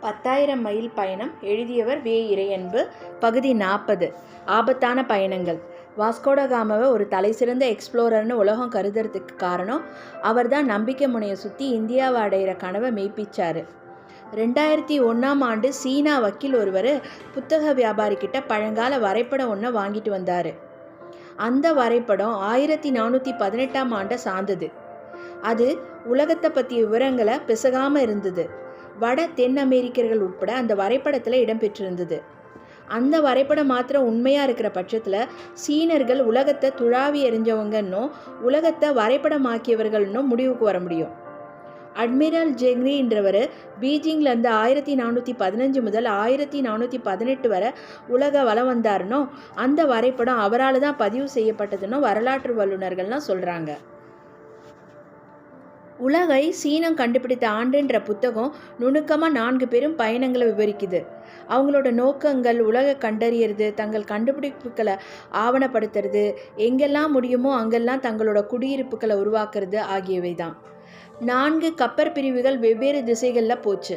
பத்தாயிரம் மைல் பயணம் எழுதியவர் வே. இறையன்பு. பகுதி நாற்பது. ஆபத்தான பயணங்கள். வாஸ்கோடகாமாவை ஒரு தலைசிறந்த எக்ஸ்ப்ளோரர்னு உலகம் கருதுறதுக்கு காரணம் அவர் தான் நம்பிக்கை முனையை சுற்றி இந்தியாவை அடையிற கனவை மெய்ப்பிச்சார். ரெண்டாயிரத்தி ஒன்றாம் ஆண்டு சீனா வக்கீல் ஒருவர் புத்தக வியாபாரிக்கிட்ட பழங்கால வரைபடம் ஒன்றை வாங்கிட்டு வந்தார். அந்த வரைபடம் ஆயிரத்தி நானூற்றி பதினெட்டாம் ஆண்டை சார்ந்தது. அது உலகத்தை பற்றிய விவரங்களை பிசகாமல் இருந்தது. வட தென் அமெரிக்கர்கள் உட்பட அந்த வரைபடத்தில் இடம்பெற்றிருந்தது. அந்த வரைபடம் மாத்திரம் உண்மையாக இருக்கிற பட்சத்தில் சீனர்கள் உலகத்தை துழாவி எறிஞ்சவங்கன்னும் உலகத்தை வரைபடமாக்கியவர்கள்னும் முடிவுக்கு வர முடியும். அட்மிரல் ஜெங்ரின்றவர் பீஜிங்லேருந்து ஆயிரத்தி நானூற்றி பதினஞ்சு முதல் ஆயிரத்தி நானூற்றி பதினெட்டு வரை உலக வலம் வந்தாருனோ அந்த வரைபடம் அவரால் தான் பதிவு செய்யப்பட்டதுன்னு வரலாற்று வல்லுநர்கள்லாம் சொல்கிறாங்க உலகை சீனம் கண்டுபிடித்த ஆண்டுன்ற புத்தகம் நுணுக்கமாக நான்கு பெரும் பயணங்களை விவரிக்குது. அவங்களோட நோக்கங்கள் உலக கண்டறியறது தங்கள் கண்டுபிடிப்புகளை ஆவணப்படுத்துறது எங்கெல்லாம் முடியுமோ அங்கெல்லாம் தங்களோட குடியிருப்புகளை உருவாக்குறது ஆகியவை தான் நான்கு கப்பற் பிரிவுகள் வெவ்வேறு திசைகளில் போச்சு.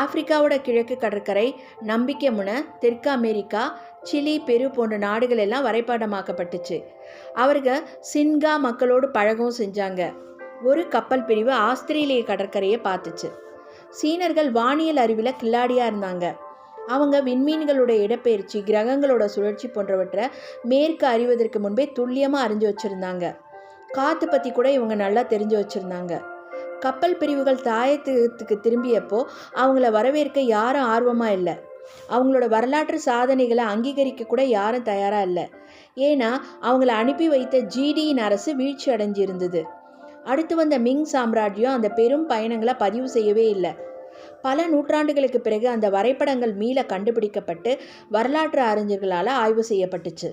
ஆப்பிரிக்காவோட கிழக்கு கடற்கரை நம்பிக்கை முனை தெற்கு அமெரிக்கா சிலி பெரு போன்ற நாடுகள் எல்லாம் வரைபடமாக்கப்பட்டுச்சு. அவர்கள் சின்கா மக்களோடு பழகவும் செஞ்சாங்க. ஒரு கப்பல் பிரிவு ஆஸ்திரேலிய கடற்கரையை பார்த்துச்சு. சீனர்கள் வானியல் அறிவில் கில்லாடியாக இருந்தாங்க. அவங்க விண்மீன்களோட இடப்பெயர்ச்சி கிரகங்களோட சுழற்சி போன்றவற்றை மேற்கு அறிவதற்கு முன்பே துல்லியமாக அறிஞ்சு வச்சுருந்தாங்க. காற்று பற்றி கூட இவங்க நல்லா தெரிஞ்சு வச்சுருந்தாங்க. கப்பல் பிரிவுகள் தாயத்துக்கு திரும்பியப்போ அவங்கள வரவேற்க யாரும் ஆர்வமாக இல்லை. அவங்களோட வரலாற்று சாதனைகளை அங்கீகரிக்க கூட யாரும் தயாராக இல்லை. ஏன்னா அவங்கள அனுப்பி வைத்த ஜிடியின் அரசு வீழ்ச்சி அடைஞ்சிருந்தது அடுத்து வந்த மிங் சாம்ராஜ்யம் அந்த பெரும் பயணங்களை பதிவு செய்யவே இல்லை. பல நூற்றாண்டுகளுக்கு பிறகு அந்த வரைபடங்கள் மீள கண்டுபிடிக்கப்பட்டு வரலாற்று அறிஞர்களால் ஆய்வு செய்யப்பட்டுச்சு.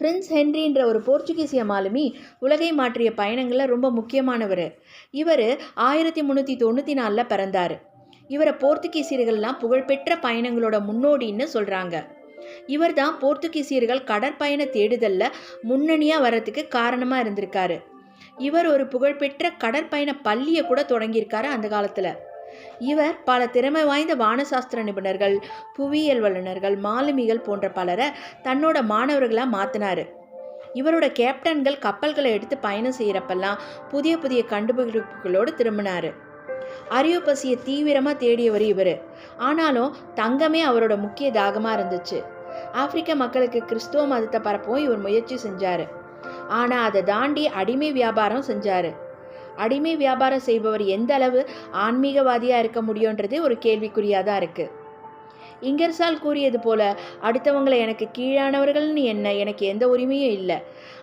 பிரின்ஸ் ஹென்ரின்ற ஒரு போர்ச்சுகீசிய மாலுமி உலகை மாற்றிய பயணங்களில் ரொம்ப முக்கியமானவர். இவர் ஆயிரத்தி முந்நூற்றி தொண்ணூற்றி நாலில் பிறந்தார். இவரை போர்த்துகீசியர்கள்லாம் புகழ்பெற்ற பயணங்களோட முன்னோடின்னு சொல்கிறாங்க இவர்தான் போர்த்துகீசியர்கள் கடற்பயண தேடுதலில் முன்னணியாக வர்றதுக்கு காரணமாக இருந்திருக்காரு. இவர் ஒரு புகழ்பெற்ற கடற்பயண பள்ளியை கூட தொடங்கியிருக்காரு அந்த காலத்தில். இவர் பல திறமை வாய்ந்த வானசாஸ்திர நிபுணர்கள் புவியியல் வல்லுநர்கள் மாலுமிகள் போன்ற பலரை தன்னோட மாணவர்களாக மாற்றினார் இவரோட கேப்டன்கள் கப்பல்களை எடுத்து பயணம் செய்கிறப்பெல்லாம் புதிய புதிய கண்டுபிடிப்புகளோடு திரும்பினார். அரியோபசியை தீவிரமாக தேடியவர் இவர். ஆனாலும் தங்கமே அவரோட முக்கிய தாகமாக இருந்துச்சு. ஆப்பிரிக்க மக்களுக்கு கிறிஸ்துவ மதத்தை பரப்பவும் இவர் முயற்சி செஞ்சார். ஆனால் அதை தாண்டி அடிமை வியாபாரம் செஞ்சார். அடிமை வியாபாரம் செய்பவர் எந்த அளவு ஆன்மீகவாதியாக இருக்க முடியுன்றது ஒரு கேள்விக்குறியாக தான் இருக்குது இங்கர்சால் கூறியது போல அடுத்தவங்களை எனக்கு கீழானவர்கள்னு என்ன எனக்கு எந்த உரிமையும் இல்லை.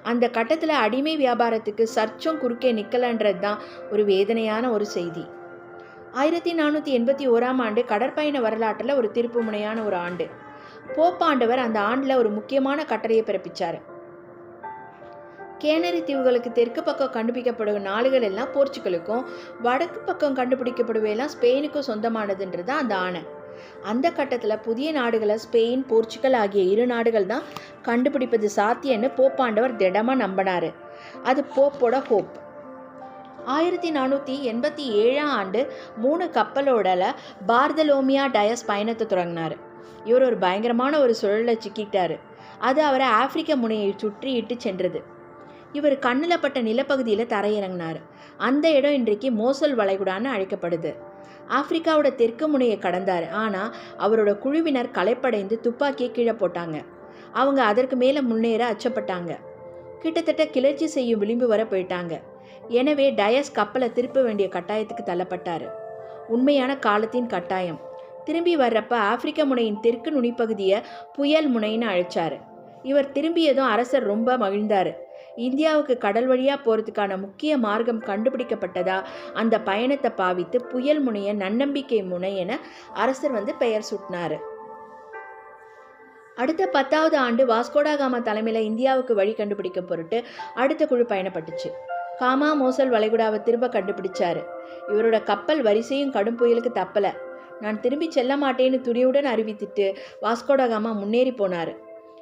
அந்த கட்டத்தில் அடிமை வியாபாரத்துக்கு சர்ச்சும் குறுக்கே நிற்கலன்றது தான் ஒரு வேதனையான ஒரு செய்தி. ஆயிரத்தி நானூற்றி எண்பத்தி ஓராம் ஆண்டு கடற்பயண வரலாற்றில் ஒரு திருப்பு முனையான ஒரு ஆண்டு. போப்பாண்டவர் அந்த ஆண்டில் ஒரு முக்கியமான கட்டளையை பிறப்பித்தார் கேனரி தீவுகளுக்கு தெற்கு பக்கம் கண்டுபிடிக்கப்படும் நாடுகள் எல்லாம் போர்ச்சுகலுக்கும் வடக்கு பக்கம் கண்டுபிடிக்கப்படுவையெல்லாம் ஸ்பெயினுக்கும் சொந்தமானதுன்றது தான் அந்த ஆணை. அந்த கட்டத்தில் புதிய நாடுகளை ஸ்பெயின் போர்ச்சுகல் ஆகிய இரு நாடுகள் தான் கண்டுபிடிப்பது சாத்தியன்னு போப்பாண்டவர் திடமாக நம்பினார். அது போப்போட ஹோப். ஆயிரத்தி நானூற்றி எண்பத்தி ஏழாம் ஆண்டு மூணு கப்பலோடல பார்தலோமியா டயஸ் பயணத்தை தொடங்கினார். இவர் ஒரு பயங்கரமான ஒரு சுழலை சிக்கிட்டார். அது அவரை ஆப்பிரிக்க முனையை சுற்றி இட்டு சென்றது. இவர் கண்ணில் பட்ட நிலப்பகுதியில் தரையிறங்கினார். அந்த இடம் இன்றைக்கு மோசல் வளைகுடான்னு அழைக்கப்படுது. ஆப்பிரிக்காவோட தெற்கு முனையை கடந்தார். ஆனால் அவரோட குழுவினர் களைப்படைந்து துப்பாக்கியை கீழே போட்டாங்க. அவங்க அதற்கு மேலே முன்னேற அச்சப்பட்டாங்க. கிட்டத்தட்ட கிளர்ச்சி செய்யும் விளிம்பு வர போயிட்டாங்க. எனவே டயஸ் கப்பலை திருப்ப வேண்டிய கட்டாயத்துக்கு தள்ளப்பட்டார். உண்மையான காலத்தின் கட்டாயம். திரும்பி வர்றப்ப ஆப்பிரிக்க முனையின் தெற்கு நுனிப்பகுதியை புயல் முனைன்னு அழைச்சார். இவர் திரும்பியதும் அரசர் ரொம்ப மகிழ்ந்தார். இந்தியாவுக்கு கடல் வழியாக போகிறதுக்கான முக்கிய மார்க்கம் கண்டுபிடிக்கப்பட்டதா அந்த பயணத்தை பாவித்து புயல் முனைய நன்னம்பிக்கை முனை என அரசர் வந்து பெயர் சூட்டினார். அடுத்த பத்தாவது ஆண்டு வாஸ்கோடாகாமா தலைமையில் இந்தியாவுக்கு வழி கண்டுபிடிக்க பொருட்டு அடுத்த குழு பயணப்பட்டுச்சு. காமா மோசல் வளைகுடாவை திரும்ப கண்டுபிடிச்சாரு. இவரோட கப்பல் வரிசையும் கடும் புயலுக்கு தப்பலை. நான் திரும்பி செல்ல மாட்டேன்னு துணியுடன் அறிவித்துட்டு வாஸ்கோடகாமா முன்னேறி போனார்.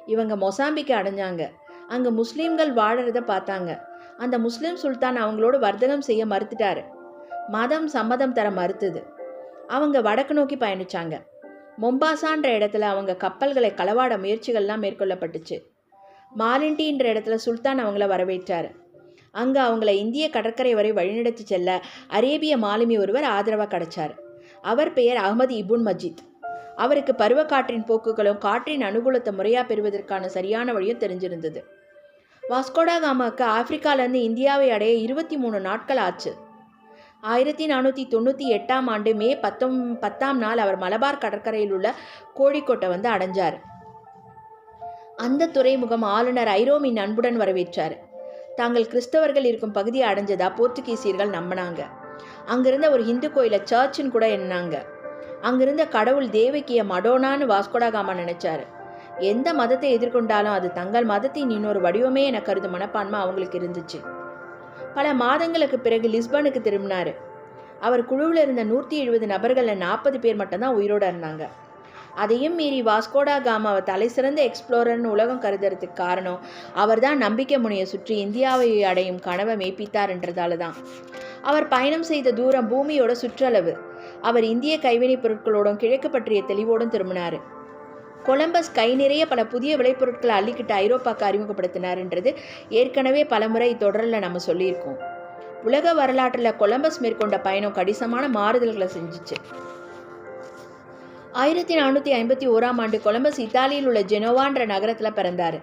இவங்க மொசாம்பிக்கு அடைஞ்சாங்க. அங்கே முஸ்லீம்கள் வாழறத பார்த்தாங்க. அந்த முஸ்லீம் சுல்தான் அவங்களோட வர்த்தகம் செய்ய மறுத்துட்டாரு. மதம் சம்மதம் தர மறுத்தது. அவங்க வடக்கு நோக்கி பயணிச்சாங்க. மொம்பாசான்ற இடத்துல அவங்க கப்பல்களை களவாட முயற்சிகள்லாம் மேற்கொள்ளப்பட்டுச்சு. மாலிண்டின்ற இடத்துல சுல்தான் அவங்கள வரவேற்றார். அங்கே அவங்களை இந்திய கடற்கரை வரை வழிநடத்தி செல்ல அரேபிய மாலுமி ஒருவர் ஆதரவாக கிடைச்சார். அவர் பெயர் அகமது இபுன் மஜித். அவருக்கு பருவக்காற்றின் போக்குகளும் காற்றின் அனுகூலத்தை முறையாக பெறுவதற்கான சரியான வழியும் தெரிஞ்சிருந்தது. வாஸ்கோடா காமாவுக்கு ஆப்பிரிக்காலேருந்து இந்தியாவை அடைய இருபத்தி மூணு நாட்கள் ஆச்சு. ஆயிரத்தி நானூற்றி தொண்ணூற்றி எட்டாம் ஆண்டு மே பத்தொம் பத்தாம் நாள் அவர் மலபார் கடற்கரையில் உள்ள கோழிக்கோட்டை வந்து அடைஞ்சார். அந்த துறைமுகம் ஆளுநர் ஐரோமின் அன்புடன் வரவேற்றார். தாங்கள் கிறிஸ்தவர்கள் இருக்கும் பகுதியை அடைஞ்சதா போர்த்துகீசியர்கள் நம்பினாங்க. அங்கிருந்த ஒரு ஹிந்து கோயிலை சர்ச்சுன்னு கூட எண்ணாங்க அங்கிருந்த கடவுள் தேவகிய மடோனான்னு வாஸ்கோடாகாமா நினைச்சாரு. எந்த மதத்தை எதிர்கொண்டாலும் அது தங்கள் மதத்தின் இன்னொரு வடிவமே என கருதும் மனப்பான்மை அவங்களுக்கு இருந்துச்சு. பல மாதங்களுக்கு பிறகு லிஸ்பனுக்கு திரும்பினார். அவர் குழுவில் இருந்த நூற்றி எழுபது நபர்களில் நாற்பது பேர் மட்டும்தான் உயிரோடு இருந்தாங்க. அதையும் மீறி வாஸ்கோடா காமாவை தலை சிறந்த எக்ஸ்ப்ளோரர்னு உலகம் கருதுறதுக்கு காரணம் அவர் தான் நம்பிக்கை முனையை சுற்றி இந்தியாவை அடையும் கனவை மெய்ப்பித்தார்ன்றதால தான். அவர் பயணம் செய்த தூரம் பூமியோட சுற்றளவு. அவர் இந்திய கைவினைப் பொருட்களோடும் கிழக்கு பற்றிய தெளிவோடும் திரும்பினார். கொலம்பஸ் கை நிறைய பல புதிய விளைபொருட்களை அள்ளிக்கிட்டு ஐரோப்பாவுக்கு அறிமுகப்படுத்தினார்ன்றது ஏற்கனவே பலமுறை தொடரில் நம்ம சொல்லியிருக்கோம். உலக வரலாற்றில் கொலம்பஸ் மேற்கொண்ட பயணம் கடிசமான மாறுதல்களை செஞ்சுச்சு. ஆயிரத்தி நானூற்றி ஐம்பத்தி ஓராம் ஆண்டு கொலம்பஸ் இத்தாலியில் உள்ள ஜெனோவான்ற நகரத்தில் பிறந்தார்.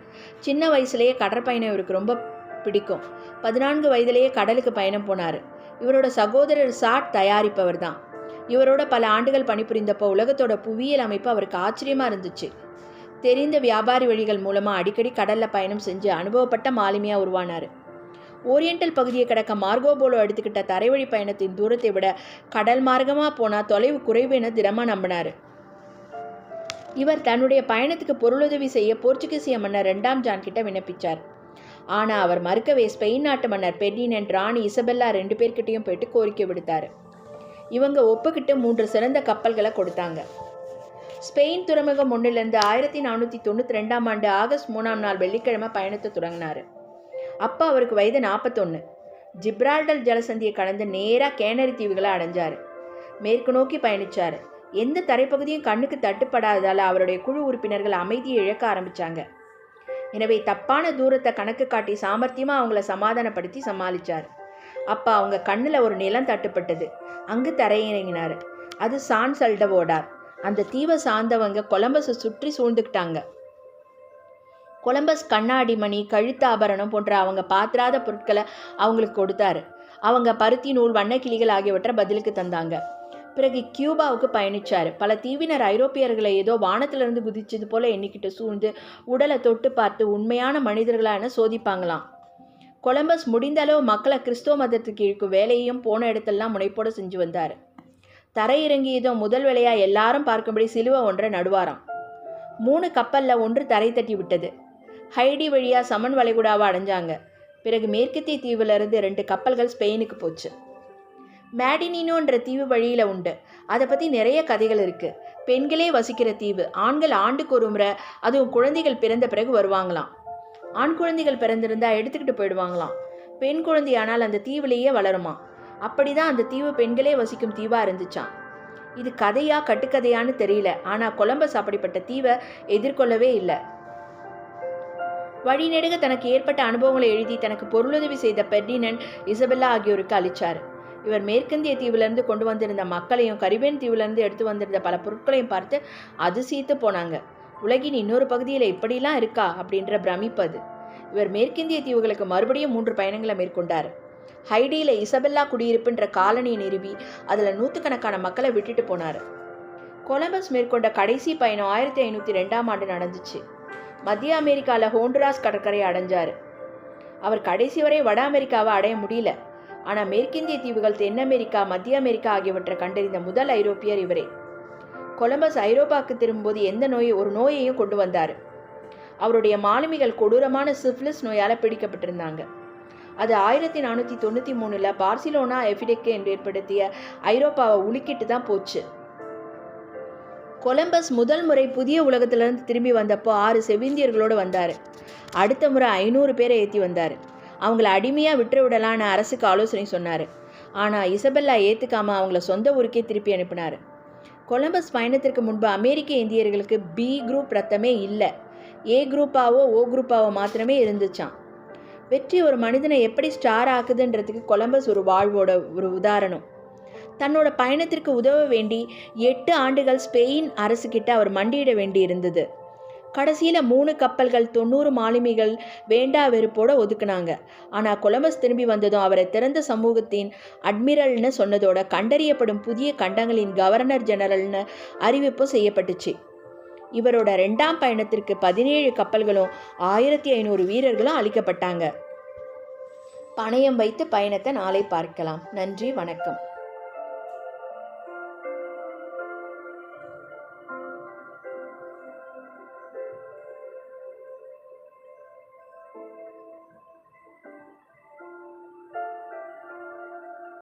சின்ன வயசுலேயே கடற்பயணம் இவருக்கு ரொம்ப பிடிக்கும். பதினான்கு வயதிலேயே கடலுக்கு பயணம் போனார். இவரோட சகோதரர் சாட் தயாரிப்பவர் தான். இவரோட பல ஆண்டுகள் பணிபுரிந்தப்போ உலகத்தோட புவியியல் அமைப்பு அவருக்கு ஆச்சரியமாக இருந்துச்சு. தெரிந்த வியாபாரி வழிகள் மூலமாக அடிக்கடி கடலில் பயணம் செஞ்சு அனுபவப்பட்ட மாலுமியாக உருவானார். ஓரியண்டல் பகுதியை கடக்க மார்கோபோலோ எடுத்துக்கிட்ட தரைவழி பயணத்தின் தூரத்தை விட கடல் மார்க்கமாக போனால் தொலைவு குறைவு என திடமாக நம்பினார். இவர் தன்னுடைய பயணத்துக்கு பொருளுதவி செய்ய போர்ச்சுகீசிய மன்னர் ரெண்டாம் ஜான் கிட்ட விண்ணப்பிச்சார். ஆனால் அவர் மறுக்கவே ஸ்பெயின் நாட்டு மன்னர் பெர்டினன் ராணி இசபெல்லா ரெண்டு பேர்கிட்டையும் போயிட்டு கோரிக்கை விடுத்தார். இவங்க ஒப்புக்கிட்டு மூன்று சிறந்த கப்பல்களை கொடுத்தாங்க. ஸ்பெயின் துறைமுகம் ஒன்றிலிருந்து ஆயிரத்தி நானூற்றி தொண்ணூற்றி ரெண்டாம் ஆண்டு ஆகஸ்ட் மூணாம் நாள் வெள்ளிக்கிழமை பயணத்தை தொடங்கினார். அப்போ அவருக்கு வயது நாற்பத்தொன்று ஜிப்ரால்டல் ஜலசந்தியை கடந்து நேராக கேனரி தீவுகளை அடைஞ்சார். மேற்கு நோக்கி பயணிச்சார். எந்த தரைப்பகுதியும் கண்ணுக்கு தட்டுப்படாததால் அவருடைய குழு உறுப்பினர்கள் அமைதியை இழக்க ஆரம்பித்தாங்க எனவே தப்பான தூரத்தை கணக்கு காட்டி சாமர்த்தியமாக அவங்கள சமாதானப்படுத்தி சமாளித்தார் அப்போ அவங்க கண்ணில் ஒரு நிலம் தட்டுப்பட்டது. அங்கு தரையிறங்கினார். அது சான் சல்டவோடார் அந்த தீவை சார்ந்தவங்க கொலம்பஸை சுற்றி சூழ்ந்துக்கிட்டாங்க. கொலம்பஸ் கண்ணாடி மணி கழுத்து ஆபரணம் போன்ற அவங்க பாத்திராத பொருட்களை அவங்களுக்கு கொடுத்தாரு. அவங்க பருத்தி நூல் வண்ணக்கிளிகள் ஆகியவற்றை பதிலுக்கு தந்தாங்க. பிறகு கியூபாவுக்கு பயணிச்சார். பல தீவினர் ஐரோப்பியர்களை ஏதோ வானத்திலிருந்து குதிச்சது போல எண்ணிக்கிட்டு சூழ்ந்து உடலை தொட்டு பார்த்து உண்மையான மனிதர்களான சோதிப்பாங்களாம். கொலம்பஸ் முடிந்த அளவு மக்களை கிறிஸ்துவ மதத்துக்கு இழுக்கும் வேலையையும் போன இடத்தெல்லாம் முனைப்போடு செஞ்சு வந்தார். தரையிறங்கியதும் முதல் வேலையாக எல்லாரும் பார்க்கும்படி சிலுவை ஒன்றை நடுவாராம். மூணு கப்பலில் ஒன்று தரை தட்டி விட்டது. ஹைடி வழியாக சமன் வளைகுடாவை அடைஞ்சாங்க. பிறகு மேற்கத்திய தீவிலிருந்து ரெண்டு கப்பல்கள் ஸ்பெயினுக்கு போச்சு. மேடினினோன்ற தீவு வழியில் உண்டு. அதை பற்றி நிறைய கதைகள் இருக்குது பெண்களே வசிக்கிற தீவு. ஆண்கள் ஆண்டுக்கு ஒரு முறை அதுவும் குழந்தைகள் பிறந்த பிறகு வருவாங்களாம். ஆண் குழந்தைகள் பிறந்திருந்தா எடுத்துக்கிட்டு போயிடுவாங்களாம். பெண் குழந்தையானால் அந்த தீவுலேயே வளருமா? அப்படி தான் அந்த தீவு பெண்களே வசிக்கும் தீவாக இருந்துச்சான் இது கதையா கட்டுக்கதையான்னு தெரியல. ஆனால் கொலம்பஸ் அப்படிப்பட்ட தீவை எதிர்கொள்ளவே இல்லை. வழிநெடுக தனக்கு ஏற்பட்ட அனுபவங்களை எழுதி தனக்கு பொருளுதவி செய்த பெர்டினன் இசபெல்லா ஆகியோருக்கு அளிச்சார். இவர் மேற்கிந்திய தீவிலிருந்து கொண்டு வந்திருந்த மக்களையும் கரிபேன் தீவிலிருந்து எடுத்து வந்திருந்த பல பொருட்களையும் பார்த்து அதிசயித்து போனாங்க. உலகின் இன்னொரு பகுதியில் இப்படிலாம் இருக்கா? அப்படின்ற பிரமிப்பு அது இவர் மேற்கிந்திய தீவுகளுக்கு மறுபடியும் மூன்று பயணங்களை மேற்கொண்டார். ஹைடியில் இசபெல்லா குடியிருப்புன்ற காலனியை நிறுவி அதில் நூற்றுக்கணக்கான மக்களை விட்டுட்டு போனார். கொலம்பஸ் மேற்கொண்ட கடைசி பயணம் ஆயிரத்தி ஐநூற்றி ரெண்டாம் ஆண்டு நடந்துச்சு. மத்திய அமெரிக்காவில் ஹோண்டுராஸ் கடற்கரையை அடைஞ்சார். அவர் கடைசி வரை வட அமெரிக்காவை அடைய முடியல. ஆனால் மேற்கிந்திய தீவுகள் தென் அமெரிக்கா மத்திய அமெரிக்கா ஆகியவற்றை கண்டறிந்த முதல் ஐரோப்பியர் இவரே. கொலம்பஸ் ஐரோப்பாவுக்கு திரும்பும்போது எந்த நோயை ஒரு நோயையும் கொண்டு வந்தார். அவருடைய மாலுமிகள் கொடூரமான சிஃப்லிஸ் நோயால் பிடிக்கப்பட்டிருந்தாங்க. அது ஆயிரத்தி நானூற்றி தொண்ணூற்றி மூணில் பார்சிலோனா எஃபிடெக்கே என்று ஏற்படுத்திய ஐரோப்பாவை உலுக்கிட்டு தான் போச்சு. கொலம்பஸ் முதல் முறை புதிய உலகத்திலிருந்து திரும்பி வந்தப்போ ஆறு செவிந்தியர்களோடு வந்தார். அடுத்த முறை ஐநூறு பேரை ஏற்றி வந்தார். அவங்கள அடிமையாக விட்டு விடலான்னு அரசுக்கு ஆலோசனை சொன்னார். ஆனால் இசபெல்லா ஏற்றுக்காமல் அவங்கள சொந்த ஊருக்கே திருப்பி அனுப்பினார். கொலம்பஸ் பயணத்திற்கு முன்பு அமெரிக்க இந்தியர்களுக்கு பி குரூப் ரத்தமே இல்லை. ஏ குரூப்பாவோ ஓ குரூப்பாவோ மாத்திரமே இருந்துச்சான் வெற்றி ஒரு மனிதனை எப்படி ஸ்டார் ஆக்குதுன்றதுக்கு கொலம்பஸ் ஒரு வாழ்வோட ஒரு உதாரணம். தன்னோட பயணத்திற்கு உதவ வேண்டி எட்டு ஆண்டுகள் ஸ்பெயின் அரசுக்கிட்ட அவர் மண்டியிட வேண்டி இருந்தது கடைசியில் மூணு கப்பல்கள் தொண்ணூறு மாலுமிகள் வேண்டா வெறுப்போட ஒதுக்குனாங்க. ஆனால் கொலம்பஸ் திரும்பி வந்ததும் அவரை திறந்த சமூகத்தின் அட்மிரல்னு சொன்னதோட கண்டறியப்படும் புதிய கண்டங்களின் கவர்னர் ஜெனரல்னு அறிவிப்பு செய்யப்பட்டுச்சு. இவரோட ரெண்டாம் பயணத்திற்கு பதினேழு கப்பல்களும் ஆயிரத்தி ஐநூறு வீரர்களும் அளிக்கப்பட்டாங்க. பணயம் வைத்து பயணத்தை நாளை பார்க்கலாம். நன்றி வணக்கம்.